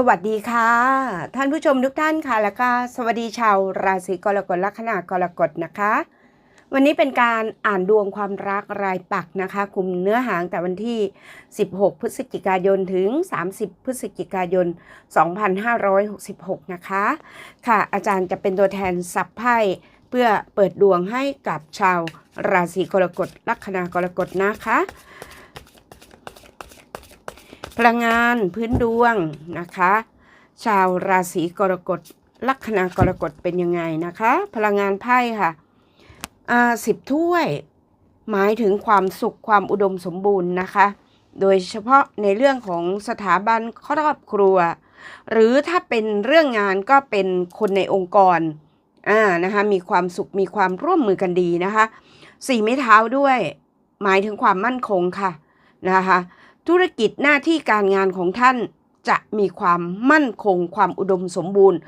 สวัสดีค่ะ ท่านผู้ชมทุกท่านค่ะแล้วก็สวัสดีชาวราศีกรกฎลัคนากรกฎนะคะ วันนี้เป็นการอ่านดวงความรักรายปักนะคะกลุ่มเนื้อหางแต่วันที่ 16 พฤศจิกายนถึง 30 พฤศจิกายน 2566 นะคะ ค่ะอาจารย์จะเป็นตัวแทนสับไพ่เพื่อเปิดดวงให้กับชาวราศีกรกฎลัคนากรกฎนะคะ พลังงานพื้นดวงนะคะ ชาวราศีกรกฎลัคนากรกฎเป็นยังไงนะคะ พลังงานไพ่ค่ะอ่าสิบถ้วย หมายถึงความสุขความอุดมสมบูรณ์นะคะ โดยเฉพาะในเรื่องของสถาบันครอบครัว หรือถ้าเป็นเรื่องงานก็เป็นคนในองค์กรอ่านะคะมีความสุขมีความร่วมมือกันดีนะคะสี่ไม้เท้าด้วย หมายถึงความมั่นคงค่ะนะคะ ธุรกิจหน้าที่การงานของท่านจะมีความมั่นคงความอุดมสมบูรณ์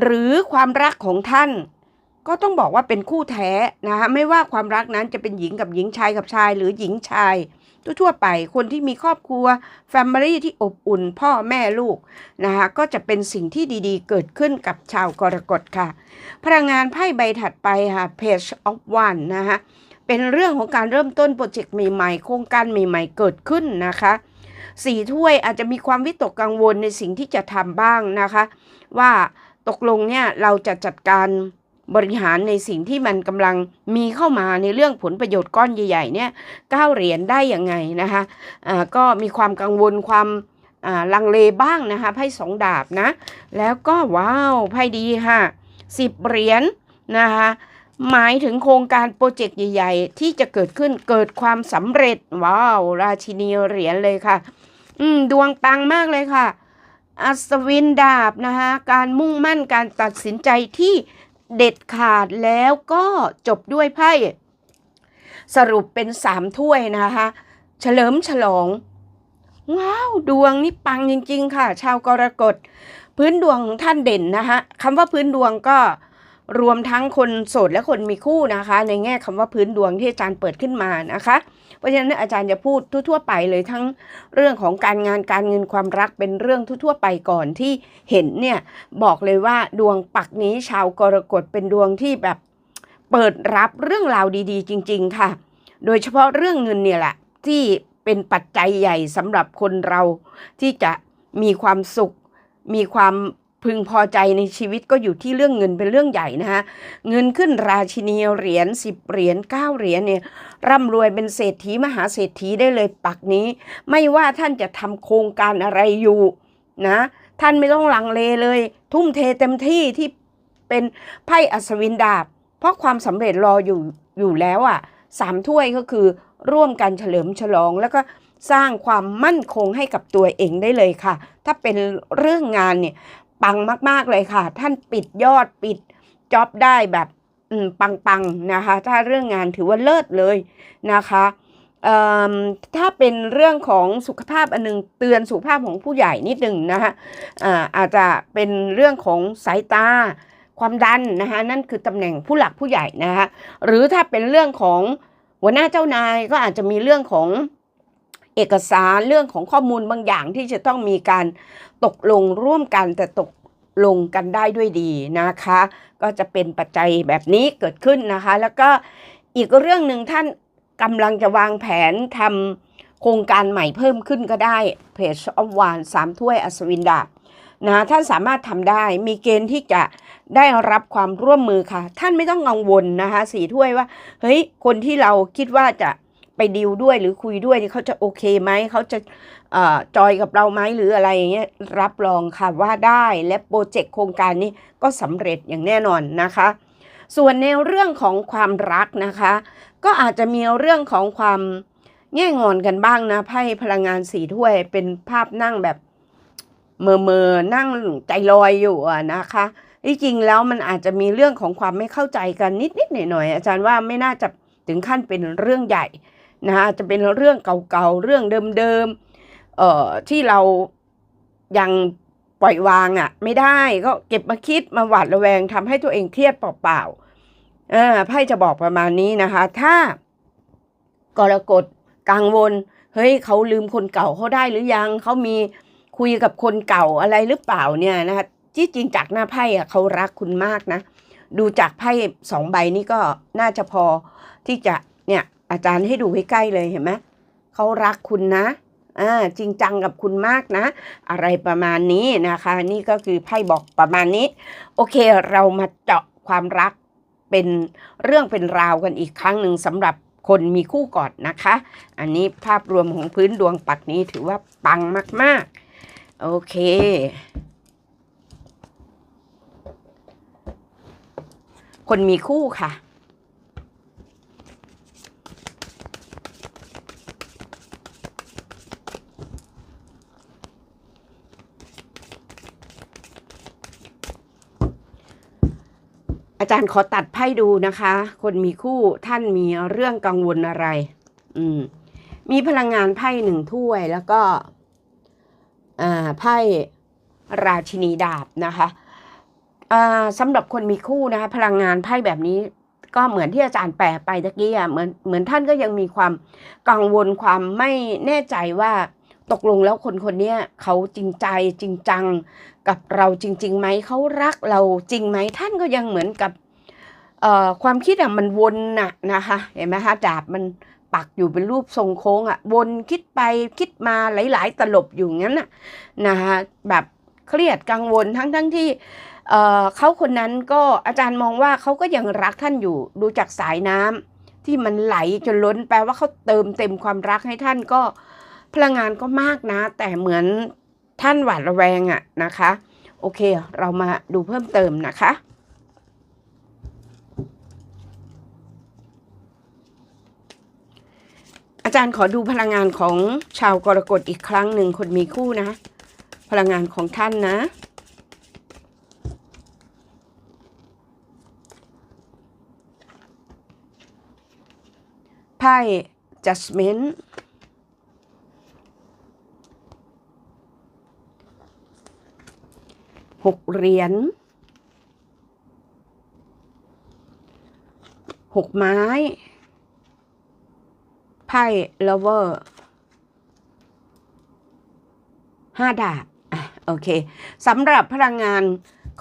หรือความรักของท่าน ก็ต้องบอกว่าเป็นคู่แท้นะคะไม่ว่าความรักนั้นจะเป็นหญิงกับหญิงชายกับชาย หรือหญิงชายทั่วๆไปคนที่มีครอบครัวแฟมิลี่ที่อบอุ่นพ่อแม่ลูกนะคะก็จะเป็นสิ่งที่ดีๆ เกิดขึ้นกับชาวกรกฎค่ะ พลังงานไพ่ใบถัดไปค่ะ Page of One นะคะ เป็นเรื่องของการเริ่มต้นโปรเจกต์ใหม่ๆ โครงการใหม่ๆ เกิดขึ้นนะคะสี่ถ้วยอาจจะมีความวิตกกังวลในสิ่งที่จะทำบ้างนะคะ ว่าตกลงเนี่ยเราจะจัดการบริหารในสิ่งที่มันกำลังมีเข้ามาในเรื่องผลประโยชน์ก้อนใหญ่ๆเนี่ยเก้าเหรียญได้ยังไงนะคะอ่าก็มีความกังวลความลังเลบ้างนะคะไพ่สองดาบนะ แล้วก็ว้าวไพ่ดีค่ะสิบเหรียญนะคะ หมายถึงโครงการโปรเจกต์ใหญ่ ๆ ที่จะเกิดขึ้นเกิดความสำเร็จ ว้าว ราชินีเหรียญเลยค่ะ อืม ดวงปังมากเลยค่ะ อัศวินดาบนะคะการมุ่งมั่นการตัดสินใจที่เด็ดขาดแล้วก็จบด้วยไพ่สรุปเป็นสามถ้วยนะคะเฉลิมฉลอง ว้าว ดวงนี่ปังจริง ๆ ค่ะ ชาวกรกฎ พื้นดวงของท่านเด่นนะคะคำว่าพื้นดวงก็ รวมทั้งคนโสดและคนมีคู่นะคะ ในแง่คำว่าพื้นดวงที่อาจารย์เปิดขึ้นมานะคะ เพราะฉะนั้นอาจารย์จะพูดทั่วๆไปเลยทั้งเรื่องของการงานการเงินความรักเป็นเรื่องทั่วๆไปก่อนที่เห็นเนี่ยบอกเลยว่าดวงปักนี้ชาวกรกฎเป็นดวงที่แบบเปิดรับเรื่องราวดีๆ จริง ๆ ค่ะ โดยเฉพาะเรื่องเงินเนี่ยแหละที่เป็นปัจจัยใหญ่สำหรับคนเราที่จะมีความสุข มีความ พึงพอใจในชีวิตก็อยู่ที่เรื่องเงินเป็นเรื่องใหญ่นะคะเงินขึ้นราชินีเหรียญสิบเหรียญเก้าเหรียญเนี่ยร่ำรวยเป็นเศรษฐีมหาเศรษฐีได้เลยปักนี้ ไม่ว่าท่านจะทำโครงการอะไรอยู่นะท่านไม่ต้องลังเลเลย ทุ่มเทเต็มที่ที่เป็นไพ่อัศวินดาบ เพราะความสำเร็จรออยู่อยู่แล้วอะสามถ้วยก็คือร่วมกันเฉลิมฉลองแล้วก็สร้างความมั่นคงให้กับตัวเองได้เลยค่ะ ถ้าเป็นเรื่องงานเนี่ย ปังมาก ๆ เลยค่ะ ท่านปิดยอดปิดจ็อบได้แบบปังๆนะคะ ถ้าเรื่องงานถือว่าเลิศเลยนะคะถ้าเป็นเรื่องของสุขภาพอันหนึงเตือนสุขภาพของผู้ใหญ่นิดหนึ่งนะคะอาอาจจะเป็นเรื่องของสายตาความดันนะคะนั่นคือตำแหน่งผู้หลักผู้ใหญ่นะคะหรือถ้าเป็นเรื่องของหัวหน้าเจ้านายก็อาจจะมีเรื่องของ เอกสารเรื่องของข้อมูลบางอย่างที่จะต้องมีการตกลงร่วมกันแต่ตกลงกันได้ด้วยดีนะคะ ก็จะเป็นปัจจัยแบบนี้เกิดขึ้นนะคะ แล้วก็อีกเรื่องหนึ่งท่านกำลังจะวางแผนทำโครงการใหม่เพิ่มขึ้นก็ได้เพจออฟวานสามถ้วยอัศวินดาบนะท่านสามารถทำได้มีเกณฑ์ที่จะได้รับความร่วมมือค่ะ ท่านไม่ต้องกังวลนะคะสี่ถ้วยว่าเฮ้ยคนที่เราคิดว่าจะ ไปดีลด้วยหรือคุยด้วยเนี่เขาจะโอเคไหมเขาจะอจอยกับเราไหมหรืออะไรอย่างเงี้ยรับรองค่ะว่าได้และโปรเจกต์โครงการนี้ก็สำเร็จอย่างแน่นอนนะคะ ส่วนในเรื่องของความรักนะคะ ก็อาจจะมีเรื่องของความแง่งอนกันบ้างนะไพ่พลังงานสีถ้วยเป็นภาพนั่งแบบเมอเมอนั่งใจลอยอยู่นะคะที่จริงแล้วมันอาจจะมีเรื่องของความไม่เข้าใจกันนิดๆหน่อยๆอาจารย์ว่าไม่น่าจะถึงขั้นเป็นเรื่องใหญ่ นะคะจะเป็นเรื่องเก่าๆ เรื่องเดิมๆเอ่อที่เรายังปล่อยวางอะ่ะ ไม่ได้ก็เก็บมาคิดมาหวาดระแวงทำให้ตัวเองเครียดเปล่าๆอ่าไพ่จะบอกประมาณนี้นะคะ ถ้ากรกฎกังวล เฮ้ยเขาลืมคนเก่าเขาได้หรือยังเขามีคุยกับคนเก่าอะไรหรือเปล่าเนี่ยนะคะที่จริงจากหน้าไพ่อะเขารักคุณมากนะ ดูจากไพ่สองใบนี้ก็น่าจะพอที่จะเนี่ย อาจารย์ให้ดูให้ใกล้เลยเห็นไหมเขารักคุณนะอ่าจริงจังกับคุณมากนะ อะไรประมาณนี้นะคะ นี่ก็คือไพ่บอกประมาณนี้ โอเคเรามาเจาะความรักเป็นเรื่องเป็นราวกันอีกครั้งหนึ่งสำหรับคนมีคู่ก่อนนะคะ อันนี้ภาพรวมของพื้นดวงปักนี้ถือว่าปังมาก ๆ โอเค คนมีคู่ค่ะ อาจารย์ขอตัดไพ่ดูนะคะ คนมีคู่ท่านมีเรื่องกังวลอะไร อืม มีพลังงานไพ่หนึ่งถ้วยแล้วก็ อ่า ไพ่ราชินีดาบนะคะสำหรับคนมีคู่นะคะ พลังงานไพ่แบบนี้ ก็เหมือนที่อาจารย์แปลไปตะกี้อะเหมือนเหมือนท่านก็ยังมีความกังวลความไม่แน่ใจว่า ตกลงแล้วคนคนนี้เขาจริงใจจริงจังกับเราจริงๆไหมเขารักเราจริงไหมท่านก็ยังเหมือนกับความคิดอะมันวนน่ะนะคะเห็นไหมคะดาบมันปักอยู่เป็นรูปทรงโค้งอะวนคิดไปคิดมาหลาย ๆ ตลบอยู่งั้นน่ะนะคะแบบเครียดกังวลทั้งทั้งที่เเขาคนนั้นก็อาจารย์มองว่าเขาก็ยังรักท่านอยู่ดูจากสายน้ำที่มันไหลจนล้นแปลว่าเขาเติมเต็มความรักให้ท่านก็ พลังงานก็มากนะ แต่เหมือนท่านหวาดระแวงอะนะคะ โอเค เรามาดูเพิ่มเติมนะคะ อาจารย์ขอดูพลังงานของชาวกรกฎอีกครั้งหนึ่งคนมีคู่นะ พลังงานของท่านนะไพ่ judgment หกเหรียญหกไม้ ไพ่ lover ห้าดาบอะโอเคสำหรับพลังงาน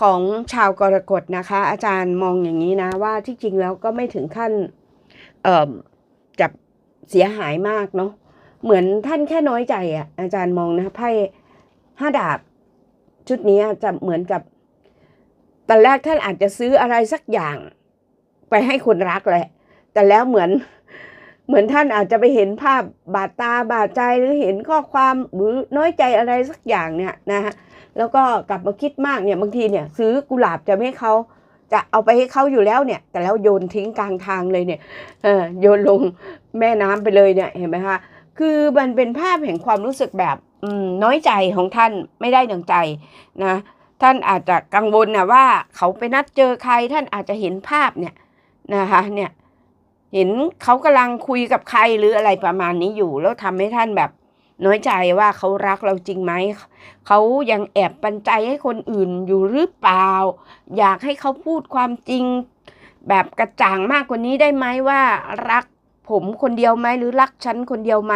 ของชาวกรกฎนะคะ อาจารย์มองอย่างนี้นะว่าที่จริงแล้วก็ไม่ถึงขั้นเอ่อจะเสียหายมากเนาะเหมือนท่านแค่น้อยใจอะ่ะอาจารย์มองนะไพ่ห้าดาบ ชุดนี้จะเหมือนกับตอนแรกท่านอาจจะซื้ออะไรสักอย่าง ไปให้คนรักแหละ แต่แล้วเหมือนเหมือนท่านอาจจะไปเห็นภาพบาดตาบาดใจหรือเห็นข้อความหรือน้อยใจอะไรสักอย่างเนี่ยนะฮะแล้วก็กลับมาคิดมากเนี่ยบางทีเนี่ย ซื้อกุหลาบจะไม่ให้เขาจะเอาไปให้เขาอยู่แล้วเนี่ย แต่แล้วโยนทิ้งกลางทางเลยเนี่ยเออโยนลงแม่น้ำไปเลยเนี่ยเห็นไหมคะ คือมันเป็นภาพแห่งความรู้สึกแบบน้อยใจของท่านไม่ได้ดังใจนะท่านอาจจะกังวลนะว่าเขาไปนัดเจอใครท่านอาจจะเห็นภาพเนี่ยนะคะเนี่ยเห็นเขากำลังคุยกับใครหรืออะไรประมาณนี้อยู่ แล้วทำให้ท่านแบบน้อยใจว่าเขารักเราจริงไหม เขายังแอบปันใจให้คนอื่นอยู่หรือเปล่า อยากให้เขาพูดความจริง แบบกระจ่างมากกว่านี้ได้ไหมว่ารัก ผมคนเดียวไหมหรือรักฉันคนเดียวไหม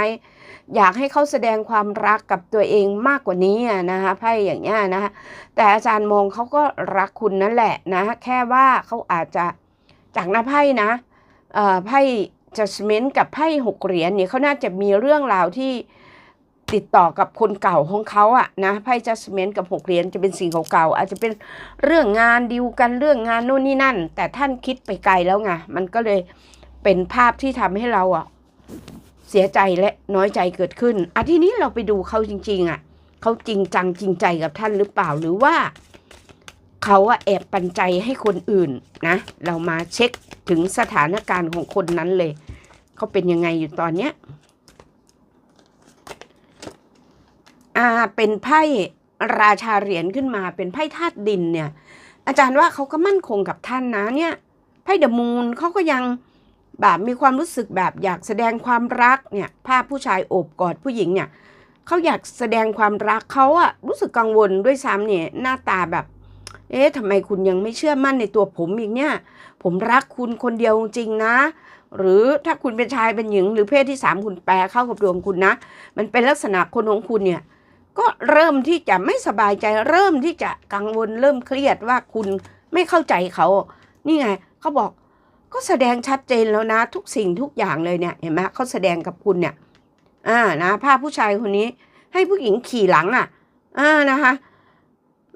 อยากให้เขาแสดงความรักกับตัวเองมากกว่านี้อะนะคะไพ่อย่างเงี้ยนะคะแต่อาจารย์มองเขาก็รักคุณนั่นแหละนะแค่ว่าเขาอาจจะจากหน้าไพ่นะไพ่ judgment กับไพ่หกเหรียญเนี่ยเขาน่าจะมีเรื่องราวที่ติดต่อกับคนเก่าของเขาอะนะไพ่ judgment กับหกเหรียญจะเป็นสิ่งเก่าๆอาจจะเป็นเรื่องงานดีลกันเรื่องงานโน่นนี่นั่น แต่ท่านคิดไปไกลแล้วไงมันก็เลย เป็นภาพที่ทำให้เราอะเสียใจและน้อยใจเกิดขึ้นอะทีนี้เราไปดูเขาจริง ๆ อะเขาจริงจังจริงใจกับท่านหรือเปล่าหรือว่าเขาอะแอบปันใจให้คนอื่นนะ เรามาเช็คถึงสถานการณ์ของคนนั้นเลยเขาเป็นยังไงอยู่ตอนเนี้ยอ่าเป็นไพ่ราชาเหรียญขึ้นมาเป็นไพ่ธาตุดินเนี่ย อาจารย์ว่าเขาก็มั่นคงกับท่านนะเนี่ยไพ่เดอะมูนเขาก็ยัง แบบมีความรู้สึกแบบอยากแสดงความรักเนี่ยภาพผู้ชายโอบกอดผู้หญิงเนี่ยเขาอยากแสดงความรักเขาอะรู้สึกกังวลด้วยซ้ำเนี่ยหน้าตาแบบ เอ๊ะทำไมคุณยังไม่เชื่อมั่นในตัวผมอีกเนี่ย ผมรักคุณคนเดียวจริงนะ หรือถ้าคุณเป็นชายเป็นหญิง หรือเพศที่สามคุณแปลเข้ากับดวงคุณนะ มันเป็นลักษณะคนของคุณเนี่ยก็เริ่มที่จะไม่สบายใจเริ่มที่จะกังวลเริ่มเครียดว่าคุณไม่เข้าใจเขา นี่ไงเขาบอก ก็แสดงชัดเจนแล้วนะ ทุกสิ่งทุกอย่างเลยเนี่ยเห็นไหมเขาแสดงกับคุณเนี่ยอ่านะภาพผู้ชายคนนี้ ให้ผู้หญิงขี่หลังอะอ่านะคะ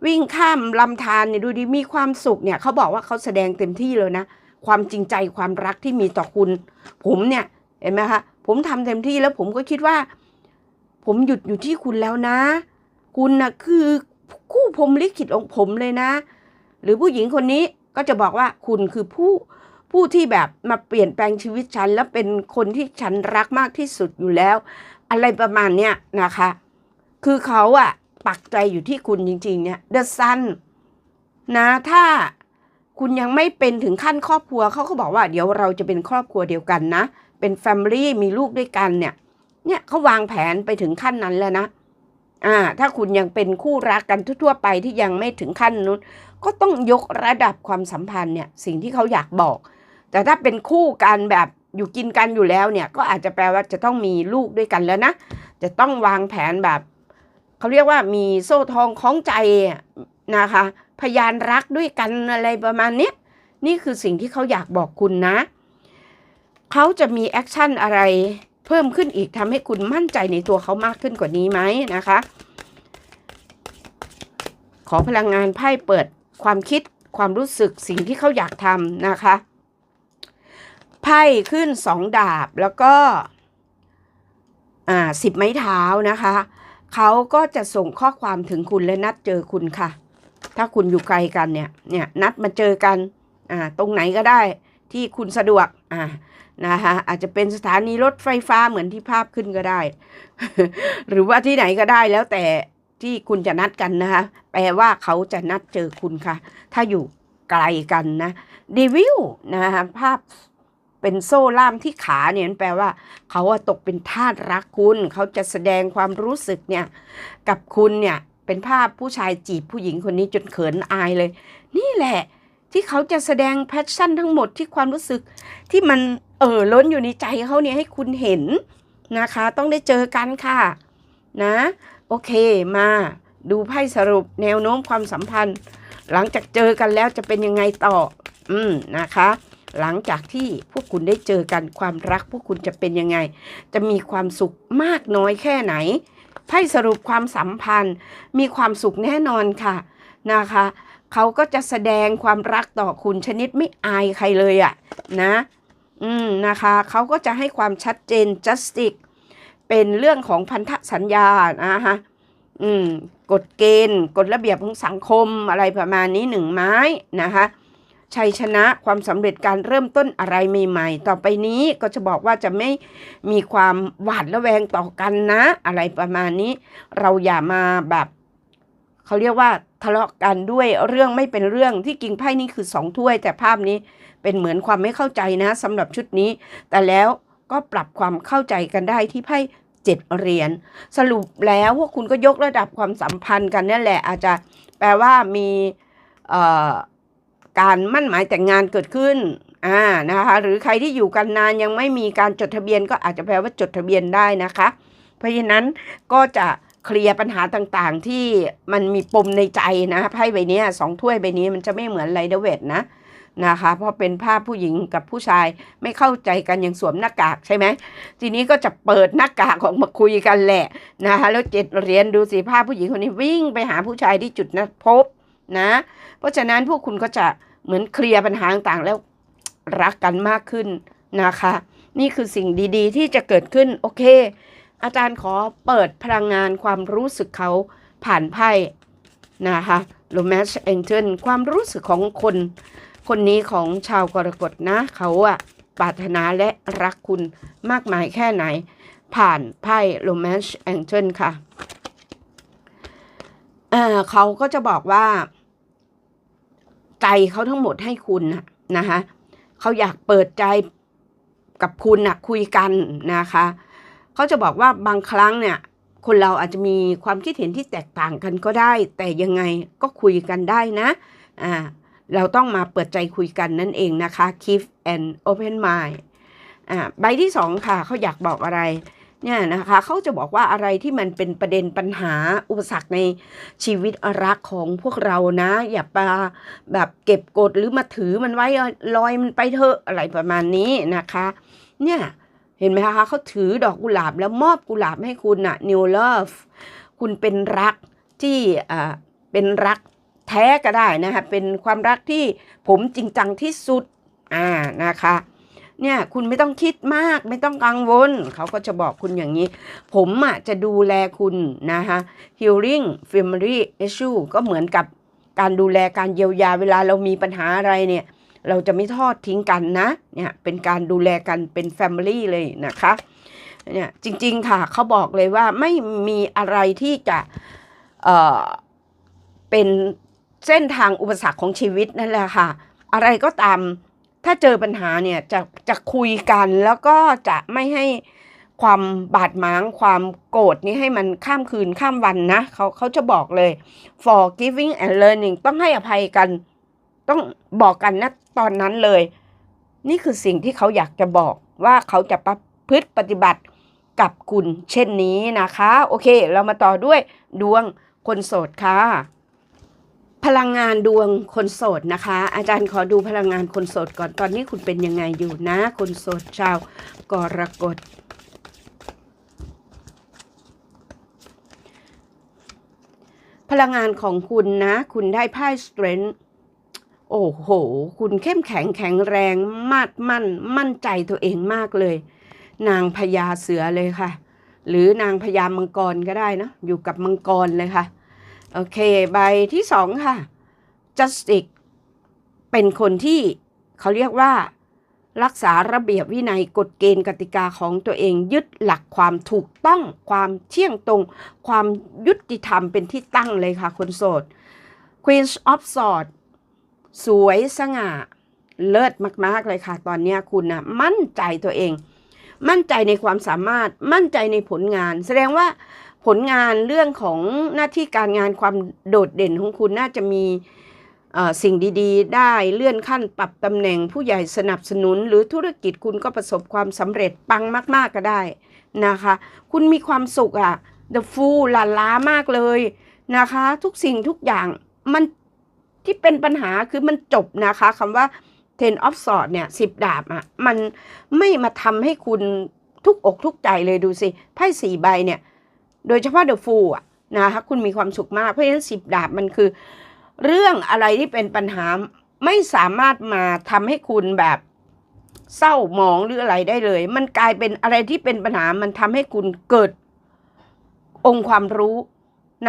วิ่งข้ามลำธารเนี่ยดูดิมีความสุขเนี่ยเขาบอกว่าเขาแสดงเต็มที่เลยนะ ความจริงใจความรักที่มีต่อคุณ ผมเนี่ยเห็นไหมคะผมทำเต็มที่แล้วผมก็คิดว่า ผมหยุดอยู่ที่คุณแล้วนะ คุณนะคือคู่พรหมลิขิตของผมเลยนะ หรือผู้หญิงคนนี้ก็จะบอกว่าคุณคือผู้ ผู้ที่แบบมาเปลี่ยนแปลงชีวิตฉัน แล้วเป็นคนที่ฉันรักมากที่สุดอยู่แล้ว อะไรประมาณเนี้ยนะคะ คือเขาอะปักใจอยู่ที่คุณจริง ๆ เนี่ย The Sun นะถ้าคุณยังไม่เป็นถึงขั้นครอบครัวเขาก็บอกว่าเดี๋ยวเราจะเป็นครอบครัวเดียวกันนะ เป็นแฟมิลี่มีลูกด้วยกันเนี่ย เนี่ยเขาวางแผนไปถึงขั้นนั้นแล้วนะอ่า ถ้าคุณยังเป็นคู่รักกันทั่วๆไปที่ยังไม่ถึงขั้นนู้นก็ต้องยกระดับความสัมพันธ์เนี่ย สิ่งที่เขาอยากบอก แต่ถ้าเป็นคู่กันแบบอยู่กินกันอยู่แล้วเนี่ย ก็อาจจะแปลว่าจะต้องมีลูกด้วยกันแล้วนะ จะต้องวางแผนแบบเขาเรียกว่ามีโซ่ทองคล้องใจนะคะ พยานรักด้วยกันอะไรประมาณนี้นี่คือสิ่งที่เขาอยากบอกคุณนะ เขาจะมีแอคชั่นอะไรเพิ่มขึ้นอีกทำให้คุณมั่นใจในตัวเขามากขึ้นกว่านี้ไหมนะคะ ขอพลังงานไพ่เปิดความคิดความรู้สึกสิ่งที่เขาอยากทำนะคะ ไพ่ขึ้นสองดาบแล้วก็สิบไม้เท้านะคะ เขาก็จะส่งข้อความถึงคุณและนัดเจอคุณค่ะ ถ้าคุณอยู่ไกลกันเนี่ยเนี่ยนัดมาเจอกันอ่าตรงไหนก็ได้ที่คุณสะดวกอ่านะคะอาจจะเป็นสถานีรถไฟฟ้าเหมือนที่ภาพขึ้นก็ได้ หรือว่าที่ไหนก็ได้แล้วแต่ที่คุณจะนัดกันนะคะ แปลว่าเขาจะนัดเจอคุณค่ะ ถ้าอยู่ไกลกันนะดีวิวนะคะภาพ เป็นโซ่ล่ามที่ขาเนี่ยแปลว่าเขาอะตกเป็นทาสรักคุณ เขาจะแสดงความรู้สึกเนี่ยกับคุณเนี่ยเป็นภาพผู้ชายจีบผู้หญิงคนนี้จนเขินอายเลย นี่แหละ ที่เขาจะแสดงแพชชั่นทั้งหมดที่ความรู้สึก ที่มันเอ่อล้นอยู่ในใจเขาเนี่ยให้คุณเห็นนะคะ ต้องได้เจอกันค่ะนะโอเคมาดูไพ่สรุปแนวโน้มความสัมพันธ์ หลังจากเจอกันแล้วจะเป็นยังไงต่อ อืมนะคะ หลังจากที่พวกคุณได้เจอกันความรักพวกคุณจะเป็นยังไง จะมีความสุขมากน้อยแค่ไหนไพ่สรุปความสัมพันธ์ มีความสุขแน่นอนค่ะนะคะเขาก็จะแสดงความรักต่อคุณชนิดไม่อายใครเลยอะ่ะนะ อืมนะคะเขาก็จะให้ความชัดเจน justice เป็นเรื่องของพันธสัญญานะคะอืมกฎเกณฑ์กฎระเบียบของสังคมอะไรประมาณนี้หนึ่งไม้นะคะ ชัยชนะความสำเร็จการเริ่มต้นอะไรใหม่ๆ ต่อไปนี้ก็จะบอกว่าจะไม่มีความหวาดระแวงต่อกันนะ อะไรประมาณนี้ เราอย่ามาแบบเขาเรียกว่าทะเลาะกันด้วยเรื่องไม่เป็นเรื่องที่กิ่งไพ่นี่คือสองถ้วย แต่ภาพนี้เป็นเหมือนความไม่เข้าใจนะสำหรับชุดนี้ แต่แล้วก็ปรับความเข้าใจกันได้ที่ไพ่เจ็ดเหรียญสรุปแล้วพวกคุณก็ยกระดับความสัมพันธ์กันนั่นแหละอาจจะแปลว่ามีเอ่อ การมั่นหมายแต่งงานเกิดขึ้นอ่านะคะหรือใครที่อยู่กันนานยังไม่มีการจดทะเบียนก็อาจจะแปลว่าจดทะเบียนได้นะคะ เพราะฉะนั้นก็จะเคลียร์ปัญหาต่างๆ ที่มันมีปมในใจนะไพ่ใบนี้สองถ้วยใบนี้มันจะไม่เหมือนไรเดเวทนะนะคะเพราะเป็นภาพผู้หญิงกับผู้ชายไม่เข้าใจกันย่างสวมหน้ากากใช่ไหมทีนี้ก็จะเปิดหน้ากากออกมาคุยกันแหละนะคะแล้วเจ็ดเหรียญดูสิภาพผู้หญิงคนนี้วิ่งไปหาผู้ชายที่จุดนัดพบนะ เพราะฉะนั้นพวกคุณก็จะ เหมือนเคลียร์ปัญหาต่างๆ แล้วรักกันมากขึ้นนะคะ นี่คือสิ่งดีๆ ที่จะเกิดขึ้นโอเค อาจารย์ขอเปิดพลังงานความรู้สึกเขาผ่านไพ่นะคะโ o แมชเองเทนความรู้สึกของคน คนนี้ของชาวกรกฎนะเขาอะปรารถนาและรักคุณมากมายแค่ไหน ผ่านไพ่โ o แมชเองเทนค่ะเขาก็จะบอกว่า ใจเขาทั้งหมดให้คุณนะนะคะเขาอยากเปิดใจกับคุณนะคุยกันนะคะเขาจะบอกว่าบางครั้งเนี่ย คนเราอาจจะมีความคิดเห็นที่แตกต่างกันก็ได้ แต่ยังไงก็คุยกันได้นะอ่าเราต้องมาเปิดใจคุยกันนั่นเองนะคะ keep an open mind อ่าใบที่สองค่ะเขาอยากบอกอะไร เนี่ยนะคะเขาจะบอกว่าอะไรที่มันเป็นประเด็นปัญหาอุปสรรคในชีวิตรักของพวกเรานะ อย่าไปแบบเก็บกดหรือมาถือมันไว้ลอยมันไปเถอะอะไรประมาณนี้นะคะ เนี่ยเห็นไหมคะเขาถือดอกกุหลาบแล้วมอบกุหลาบให้คุณอะ new love คุณเป็นรักที่อ่าเป็นรักแท้ก็ได้นะคะเป็นความรักที่ผมจริงจังที่สุดอ่านะคะ เนี่ยคุณไม่ต้องคิดมากไม่ต้องกังวล เขาก็จะบอกคุณอย่างนี้ ผมอะจะดูแลคุณนะคะ healing family issue ก็เหมือนกับการดูแลการเยียวยาเวลาเรามีปัญหาอะไรเนี่ย เราจะไม่ทอดทิ้งกันนะเนี่ยเป็นการดูแลกันเป็น family เลยนะคะเนี่ยจริงๆค่ะเขาบอกเลยว่าไม่มีอะไรที่จะเอ่อเป็นเส้นทางอุปสรรคของชีวิตนั่นแหละค่ะ อะไรก็ตาม ถ้าเจอปัญหาเนี่ยจะจะคุยกันแล้วก็จะไม่ให้ความบาดหมางความโกรธนี้ให้มันข้ามคืนข้ามวันนะเขาเขาจะบอกเลย forgiving and learning ต้องให้อภัยกัน ต้องบอกกันนะตอนนั้นเลย นี่คือสิ่งที่เขาอยากจะบอกว่าเขาจะประพฤติปฏิบัติกับคุณเช่นนี้นะคะ โอเค เรามาต่อด้วยดวงคนโสดค่ะ พลังงานดวงคนโสดนะคะ อาจารย์ขอดูพลังงานคนโสดก่อนตอนนี้คุณเป็นยังไงอยู่นะ คนโสดชาวกรกฎพลังงานของคุณนะ คุณได้ไพ่ strength โอ้โห คุณเข้มแข็งแข็งแรงมาดมั่น มั่นใจตัวเองมากเลย นางพญาเสือเลยค่ะ หรือนางพญามังกรก็ได้นะ อยู่กับมังกรเลยค่ะ โอเค ใบที่สองค่ะ justice เป็นคนที่เขาเรียกว่า รักษาระเบียบวินัยกฎเกณฑ์กติกาของตัวเองยึดหลักความถูกต้องความเที่ยงตรง ความยุติธรรมเป็นที่ตั้งเลยค่ะ คนโสด Queen of Swords สวยสง่า เลิศมาก ๆ เลยค่ะ ตอนนี้คุณนะมั่นใจตัวเอง มั่นใจในความสามารถมั่นใจในผลงาน แสดงว่า ผลงานเรื่องของหน้าที่การงานความโดดเด่นของคุณน่าจะมีสิ่งดีๆ ได้เลื่อนขั้นปรับตำแหน่งผู้ใหญ่สนับสนุน หรือธุรกิจคุณก็ประสบความสำเร็จปังมาก ๆ ก็ได้นะคะ คุณมีความสุขอะ the fool หลาล้ามากเลยนะคะ ทุกสิ่งทุกอย่างมันที่เป็นปัญหาคือมันจบนะคะคำว่า ten of swords เนี่ยสิบดาบอะมันไม่มาทำให้คุณทุกอกทุกใจเลยดูสิไพ่สี่ใบเนี่ย โดยเฉพาะ the fool อะนะคะคุณมีความสุขมากเพราะฉะนั้นสิบดาบมันคือ เรื่องอะไรที่เป็นปัญหาไม่สามารถมาทำให้คุณแบบเศร้าหมองหรืออะไรได้เลย มันกลายเป็นอะไรที่เป็นปัญหามันทำให้คุณเกิดองค์ความรู้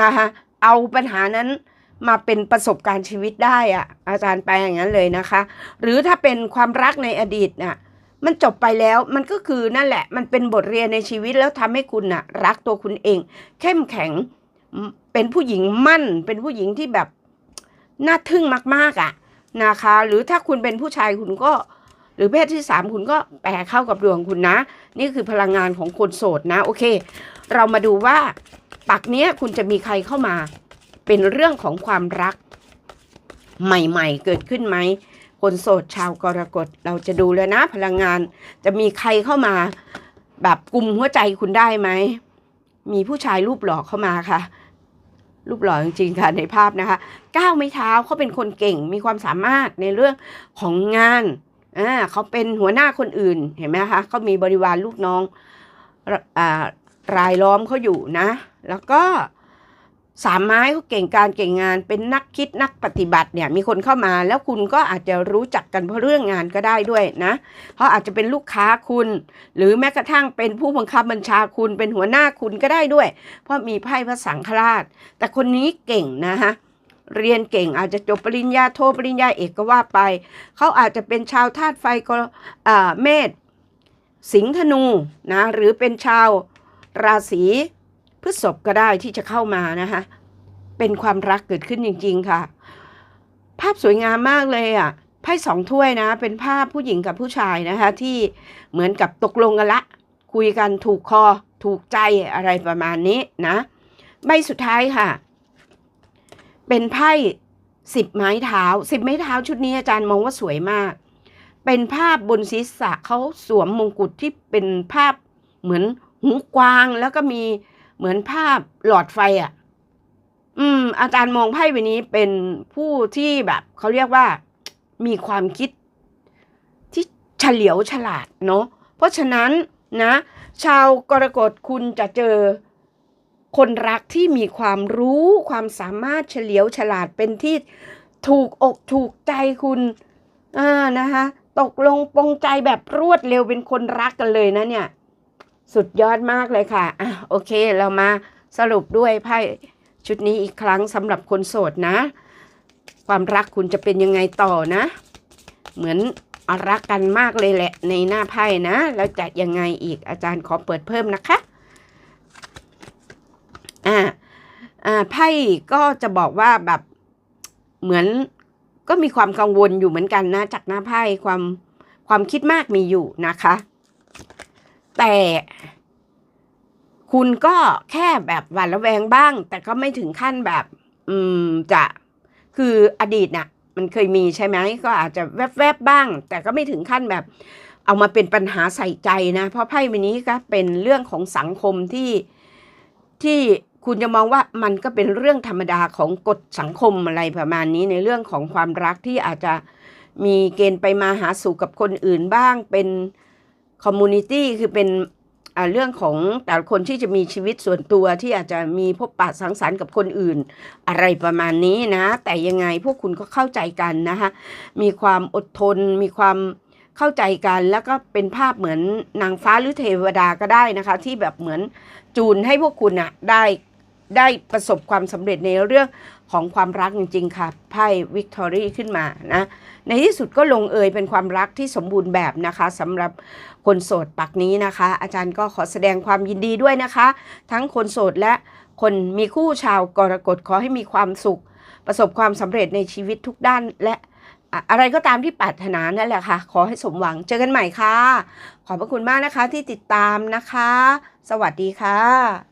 นะคะเอาปัญหานั้นมาเป็นประสบการณ์ชีวิตได้อะอาจารย์แปลอย่างนั้นเลยนะคะ หรือถ้าเป็นความรักในอดีตน่ะ มันจบไปแล้วมันก็คือนั่นแหละ มันเป็นบทเรียนในชีวิตแล้วทำให้คุณน่ะ รักตัวคุณเอง เข้มแข็งเป็นผู้หญิงมั่น เป็นผู้หญิงที่แบบน่าทึ่งมากๆอะนะคะ หรือถ้าคุณเป็นผู้ชายคุณก็หรือเพศที่สามคุณก็แปลเข้ากับดวงคุณนะ นี่คือพลังงานของคนโสดนะ โอเค เรามาดูว่าปักเนี้ยคุณจะมีใครเข้ามา เป็นเรื่องของความรัก ใหม่ ๆ เกิดขึ้นไหม คนโสดชาวกรกฎเราจะดูแล้วนะ พลังงานจะมีใครเข้ามา แบบกลุ่มหัวใจคุณได้ไหม มีผู้ชายรูปหล่อเข้ามาค่ะ รูปหล่อจริงๆค่ะในภาพนะคะก้าวไม่เท้าเขาเป็นคนเก่งมีความสามารถในเรื่องของงานอ่าเขาเป็นหัวหน้าคนอื่นเห็นไหมคะเขามีบริวารลูกน้องอ่ารายล้อมเขาอยู่นะ แล้วก็ สามไม้เขาเก่งการเก่งงาน เป็นนักคิดนักปฏิบัติเนี่ยมีคนเข้ามาแล้วคุณก็อาจจะรู้จักกันเพราะเรื่องงานก็ได้ด้วยนะเขาอาจจะเป็นลูกค้าคุณ หรือแม้กระทั่งเป็นผู้บังคับบัญชาคุณเป็นหัวหน้าคุณก็ได้ด้วย เพราะมีไพ่พระสังฆราช แต่คนนี้เก่งนะฮะเรียนเก่งอาจจะจบปริญญาโทปริญญาเอกก็ว่าไป เขาอาจจะเป็นชาวธาตุไฟก็เมษสิงห์ธนูนะหรือเป็นชาวราศี พฤษภก็ได้ที่จะเข้ามานะคะเป็นความรักเกิดขึ้นจริง ๆ ค่ะ ภาพสวยงามมากเลยอะไพ่สองถ้วยนะ เป็นภาพผู้หญิงกับผู้ชายนะคะ ที่เหมือนกับตกลงกันละ คุยกันถูกคอ ถูกใจอะไรประมาณนี้นะใบสุดท้ายค่ะ เป็นไพ่สิบไม้เท้าสิบไม้เท้าชุดนี้อาจารย์มองว่าสวยมาก เป็นภาพบนศีรษะเขาสวมมงกุฎที่เป็นภาพเหมือนหูกวางแล้วก็มี เหมือนภาพหลอดไฟอะ่ะ อืม อาจารย์มองไพ่ใบนี้เป็นผู้ที่แบบเขาเรียกว่ามีความคิดที่เฉลียวฉลาดเนาะ เพราะฉะนั้นนะ ชาวกรกฎคุณจะเจอคนรักที่มีความรู้ความสามารถเฉลียวฉลาดเป็นที่ถูกอกถูกใจคุณอ่านะคะ ตกลงปงใจแบบรวดเร็วเป็นคนรักกันเลยนะเนี่ย สุดยอดมากเลยค่ะอะ โอเคเรามาสรุปด้วยไพ่ชุดนี้อีกครั้งสำหรับคนโสดนะ ความรักคุณจะเป็นยังไงต่อนะ เหมือนรักกันมากเลยแหละในหน้าไพ่นะ แล้วจะยังไงอีกอาจารย์ขอเปิดเพิ่มนะคะอ่าอ่าไพ่ก็จะบอกว่าแบบเหมือนก็มีความกังวลอยู่เหมือนกันนะ จากหน้าไพ่ความความคิดมากมีอยู่นะคะ แต่คุณก็แค่แบบหวาดระแวงบ้าง แต่ก็ไม่ถึงขั้นแบบ อืมจะคืออดีตน่ะ มันเคยมีใช่ไหมก็อาจจะแวบๆบบ้าง แต่ก็ไม่ถึงขั้นแบบ เอามาเป็นปัญหาใส่ใจนะ เพราะไพ่ใบนี้ก็เป็นเรื่องของสังคมที่ที่คุณจะมองว่ามันก็เป็นเรื่องธรรมดาของกฎสังคมอะไรประมาณนี้ในเรื่องของความรักที่อาจจะมีเกณฑ์ไปมาหาสู่กับคนอื่นบ้างเป็น คอมมูนิตี้คือเป็นเรื่องของแต่ละคนที่จะมีชีวิตส่วนตัวที่อาจจะมีพบปะสังสรรค์กับคนอื่น อะไรประมาณนี้นะ แต่ยังไงพวกคุณก็เข้าใจกันนะคะมีความอดทน มีความเข้าใจกันแล้วก็เป็นภาพเหมือนนางฟ้าหรือเทวดาก็ได้นะคะ ที่แบบเหมือนจูนให้พวกคุณอะได้ได้ประสบความสำเร็จในเรื่องของความรักจริง ๆ ค่ะไพ่วิกตอรี่ขึ้นมานะในที่สุดก็ลงเอยเป็นความรักที่สมบูรณ์แบบนะคะสำหรับ คนโสดปักนี้นะคะ อาจารย์ก็ขอแสดงความยินดีด้วยนะคะ ทั้งคนโสดและคนมีคู่ชาวกรกฎขอให้มีความสุข ประสบความสำเร็จในชีวิตทุกด้านและอะไรก็ตามที่ปรารถนานั่นแหละค่ะ ขอให้สมหวังเจอกันใหม่ค่ะ ขอบพระคุณมากนะคะที่ติดตามนะคะ สวัสดีค่ะ